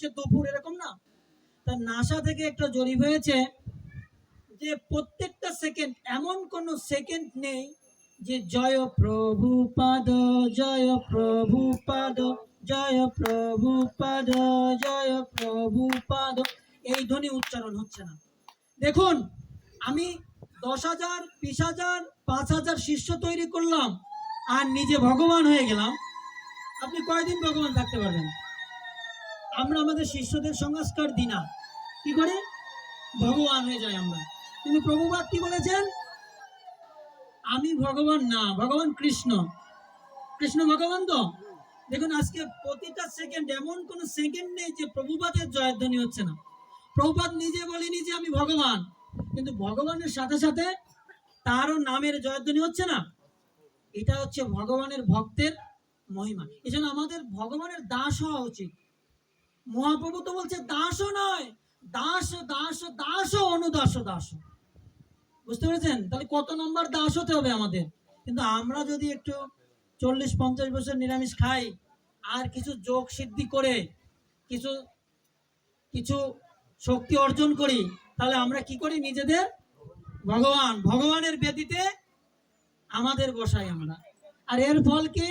সে দুপুর এরকম না? তা নাসা থেকে একটা জরিপ হয়েছে যে প্রত্যেকটা সেকেন্ড এমন কোন সেকেন্ড নেই যে জয় প্রভু পাদ, জয় প্রভু পাদ, জয় প্রভু পাদ, জয় প্রভু পাদ। এই ধ্বনি উচ্চারণ হচ্ছে না। দেখুন, আমি দশ হাজার, বিশ হাজার, পাঁচ হাজার শিষ্য তৈরি করলাম আর নিজে ভগবান হয়ে গেলাম। আপনি কয়দিন ভগবান থাকতে পারবেন? আমরা আমাদের শিষ্যদের সংস্কার দিই না। কি করে? ভগবান হয়ে যাই আমরা। কিন্তু প্রভুপাত কি বলেছেন? আমি ভগবান না, ভগবান কৃষ্ণ। কৃষ্ণ ভগবান তো? দেখুন, আজকে প্রতিটা সেকেন্ড এমন কোন সেকেন্ড নেই যে প্রভুপাতের জয়ধ্বনি হচ্ছে না। প্রভুপাত নিজে বলেনি যে আমি ভগবান। কিন্তু ভগবানের সাথে সাথে তারও নামের জয়ধ্বনি হচ্ছে না। এটা হচ্ছে ভগবানের ভক্তের মহিমা। এই জন্য আমাদের ভগবানের দাস হওয়া উচিত। মহাপ্রভু তো বলছে, দাসও নয়, দাস দাস দাস অনুদাস, দাস। বুঝতে পেরেছেন? তাহলে কত নম্বর দাস হতে হবে আমাদের? কিন্তু আমরা যদি একটু চল্লিশ, পঞ্চাশ বছর নিরামিষ খাই, আর কিছু যোগ সিদ্ধি করে, কিছু কিছু শক্তি অর্জন করি, তাহলে আমরা কি করি নিজেদের? ভগবান, ভগবানের বেদিতে আমাদের বসাই আমরা। আর এর ফল কি?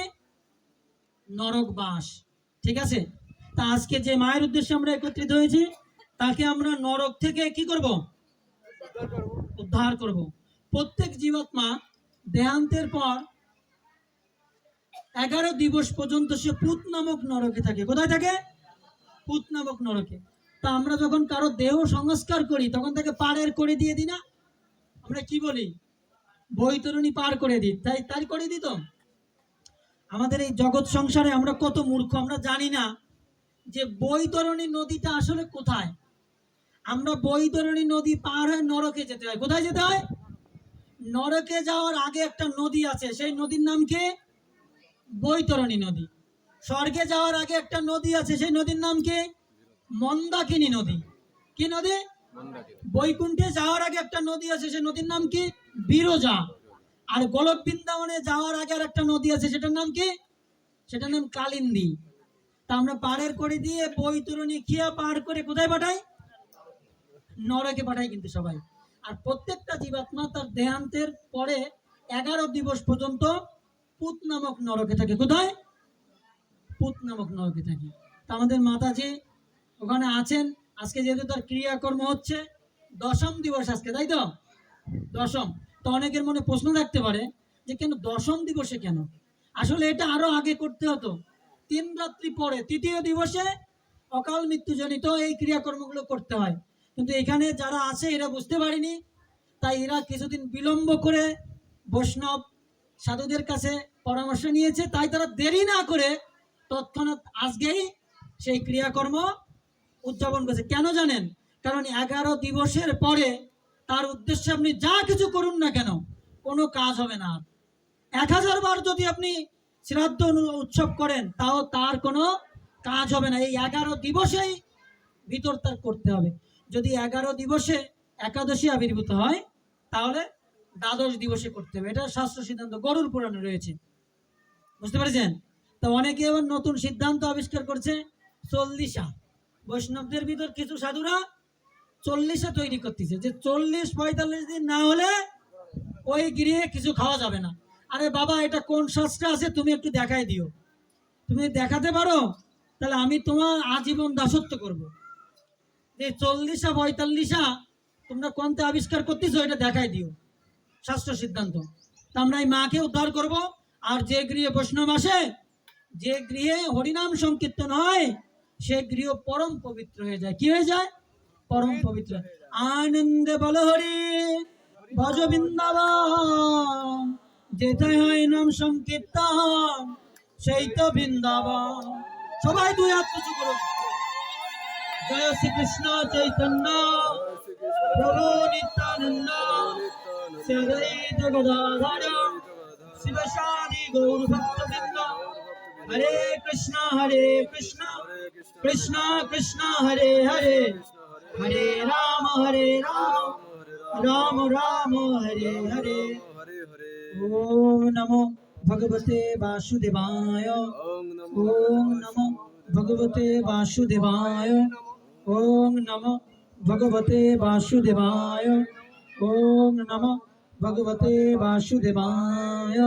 নরক বাস। ঠিক আছে? তা আজকে যে মায়ের উদ্দেশ্যে আমরা একত্রিত হয়েছি, তাকে আমরা নরক থেকে কি করব? উদ্ধার করব। প্রত্যেক জীবাত্মা দেহান্তের পর এগারো দিবস পর্যন্ত সে পুত নামক নরকে থাকে। কোথায় থাকে? পুত নামক নরকে। তা আমরা যখন কারও দেহ সংস্কার করি, তখন তাকে পাড়ের করে দিয়ে দিই না? আমরা কি বলি? বৈতরণী পার করে দিই। তাই তাই করে দিত আমাদের এই জগৎ সংসারে আমরা কত মূর্খ, আমরা জানি না যে বৈতরণী নদীটা আসলে কোথায়? আমরা বৈতরণী নদী পার হয়ে নরকে যেতে হয়। কোথায় যেতে হয়? নরকে যাওয়ার আগে একটা নদী আছে। সেই নদীর নাম কি? বৈতরণী নদী। স্বর্গে যাওয়ার আগে একটা নদী আছে। সেই নদীর নাম কি? মন্দাকিনী নদী। কি নদী? বৈকুণ্ঠে যাওয়ার আগে একটা নদী আছে। সেই নদীর নাম কি? বিরজা। আর গোলক বৃন্দাবনে যাওয়ার আগে আর একটা নদী আছে। সেটার নাম কি? সেটার নাম কালিন্দী। আমরা পাড়ের করে দিয়ে বৈতরণী খিয়া পার করে কোথায় পাঠাই? নরকে পাঠাই কিন্তু সবাই। আর প্রত্যেকটা জীবাত্মা তার দেহান্তের পরে এগারো দিবস পর্যন্ত পুত নামক নরকে থাকে। কোথায়? পুত নামক নরকে থাকে। তা আমাদের মাতাজি ওখানে আছেন। আজকে যেহেতু তার ক্রিয়াকর্ম হচ্ছে, দশম দিবস আজকে, তাই তো? দশম। তো অনেকের মনে প্রশ্ন থাকতে পারে যে কেন দশম দিবসে কেন? আসলে এটা আরও আগে করতে হতো। তিন রাত্রি পরে, তৃতীয় দিবসে অকাল মৃত্যুজনিত এই ক্রিয়াকর্মগুলো করতে হয়। কিন্তু এখানে যারা আছে, এরা বুঝতে পারেনি। তাই এরা কিছুদিন বিলম্ব করে বৈষ্ণব সাধুদের কাছে পরামর্শ নিয়েছে। তাই তারা দেরি না করে তৎক্ষণাৎ আজকেই সেই ক্রিয়াকর্ম উদযাপন করেছে। কেন জানেন? কারণ এগারো দিবসের পরে তার উদ্দেশ্যে আপনি যা কিছু করুন না কেন, কোনো কাজ হবে না। এক হাজার বার যদি আপনি শ্রাদ্ধ উৎসব করেন, তাও তার কোনো কাজ হবে না। এই এগারো দিবসেই ভিতর তার করতে হবে। যদি এগারো দিবসে একাদশী আবির্ভূত হয়, তাহলে দ্বাদশ দিবসে করতে হবে। এটা শাস্ত্র সিদ্ধান্ত, গরুর পুরাণে রয়েছে। বুঝতে পেরেছেন? তো অনেকে এবার নতুন সিদ্ধান্ত আবিষ্কার করছে, চল্লিশা। বৈষ্ণবদের ভিতর কিছু সাধুরা চল্লিশা তৈরি করতেছে। যে চল্লিশ পঁয়তাল্লিশ দিন না হলে ওই গৃহে কিছু খাওয়া যাবে না। আরে বাবা, এটা কোন শাস্ত্রে আছে? তুমি একটু দেখাই দিও। তুমি দেখাতে পারো? তাহলে আমি তোমার আজীবন দাসত্ব করব। যে চল্লিশা, পঁয়তাল্লিশা তোমরা কোনতে আবিষ্কার করতেছো, এটা দেখাই দিও। শাস্ত্র সিদ্ধান্ত। তা আমরা এই মাকে উদ্ধার করব। আর যে গৃহে বৈষ্ণব আসে, যে গৃহে হরিনাম সংকীর্তন হয়, সে গৃহ পরম পবিত্র হয়ে যায়। কি হয়ে যায়? পরম পবিত্র। আনন্দে বল হরি ভজ বৃন্দাবন। যেটাই হয় নাম সংকীর্তন, সেই তো বৃন্দাবন। সবাই দুই হাত উঁচু করুন। জয় শ্রীকৃষ্ণ চৈতন্য, প্রভু নিত্যানন্দ শ্রীদৈত গদাধর শিবশাদি গৌর ভক্তবৃন্দ হরে কৃষ্ণ হরে কৃষ্ণ কৃষ্ণ কৃষ্ণ, হরে হরে। হরে রাম হরে রাম। রাম রাম হরে হরে হরে হরে ওম নমো ভগবতে বাসুদেবায় ওং নমো ওম নমো ভগবতে বাসুদেবায় ওম নমঃ ভগবতে বাসুদেবায়